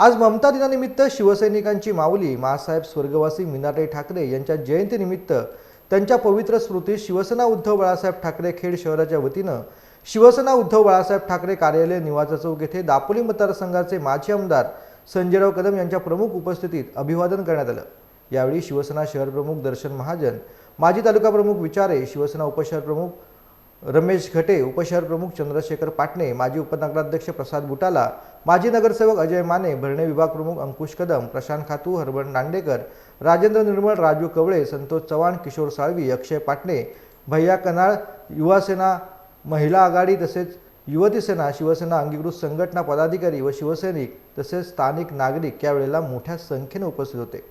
आज ममता दिनानिमित्त शिवसैनिकांची माऊली मासाहेब स्वर्गवासी मीनाताई ठाकरे यांच्या जयंतीनिमित्त त्यांच्या पवित्र स्मृतीत शिवसेना उद्धव बाळासाहेब ठाकरे खेड शहराच्या वतीनं शिवसेना उद्धव बाळासाहेब ठाकरे कार्यालय निवासा चौक येथे दापोली मतदारसंघाचे माजी आमदार संजयराव कदम यांच्या प्रमुख उपस्थितीत अभिवादन करण्यात आलं. यावेळी शिवसेना शहर प्रमुख दर्शन महाजन माजी तालुका प्रमुख विचारे शिवसेना उपशहर प्रमुख रमेश घटे उपशहर प्रमुख चंद्रशेखर पाटणे माजी उपनगराध्यक्ष प्रसाद बुटाला माजी नगरसेवक अजय माने भरणे विभाग प्रमुख अंकुश कदम प्रशांत खातू हरबन नांडेकर राजेंद्र निर्मळ राजू कवळे संतोष चव्हाण किशोर साळवी अक्षय पाटणे भैया कनाळ युवासेना महिला आघाडी तसेच युवती सेना शिवसेना अंगीकृत संघटना पदाधिकारी व शिवसैनिक तसेच स्थानिक नागरिक यावेळेला मोठ्या संख्येने उपस्थित होते.